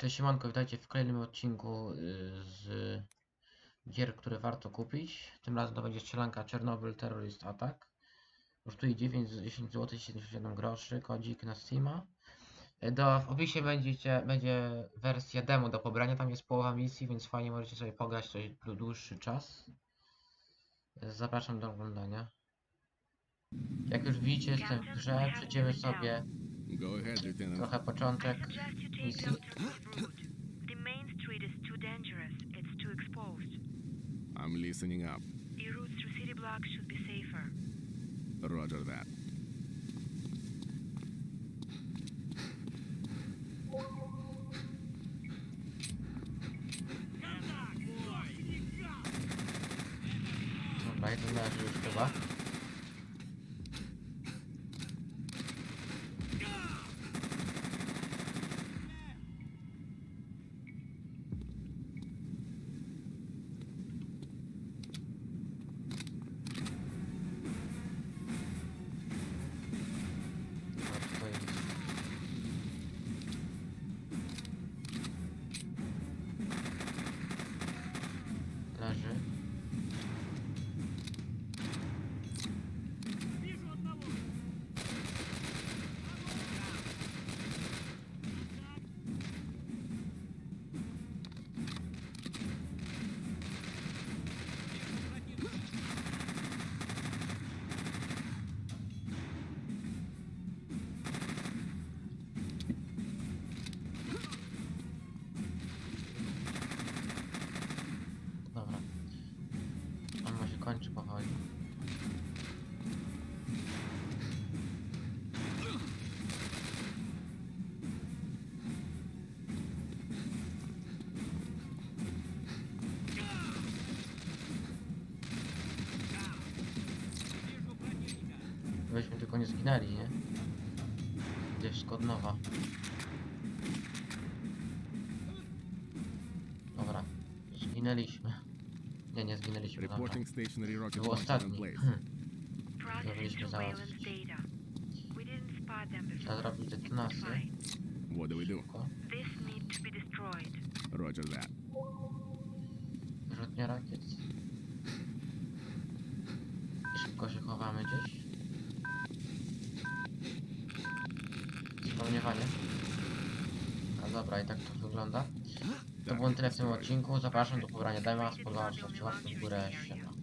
Cześć Siemanko, witajcie w kolejnym odcinku y, z gier, które warto kupić. Tym razem to będzie strzelanka Czernobyl Terrorist Attack. Kosztuje 9, z 10 zł 77 groszy, kodzik na Steama. Y, Do, w opisie będziecie, będzie wersja demo do pobrania, tam jest połowa misji, więc fajnie możecie sobie pograć coś dłu- dłuższy czas. Y, Zapraszam do oglądania. Jak już widzicie, jestem w grze, przejdziemy sobie Go ahead, Lieutenant. trochę I początek suggest you take misji. the route. The main street is too dangerous. It's too exposed. I'm listening up. A route through city blocks should be safer. Roger that. Dobra, jeden leży już chyba. Kończy powoli. Byśmy tylko nie zginęli, nie? Gdzie wszystko od nowa. Dobra. Zginęliśmy. Nie, nie zginęliśmy. Dobra. Reporting stationary rocket Był launcher in ostatni. place. Processing Zrobiliśmy surveillance załatwić. data. We didn't spot them Trzeba zrobić detonację. fine. What do we do? This need to be destroyed. Roger that. Rzutnia rakiet. I szybko się chowamy gdzieś. Wspomniewanie. A dobra, i tak to wygląda. To było tyle w tym odcinku. Zapraszam do pobrania dema. Się, łapkę w górę. Siema.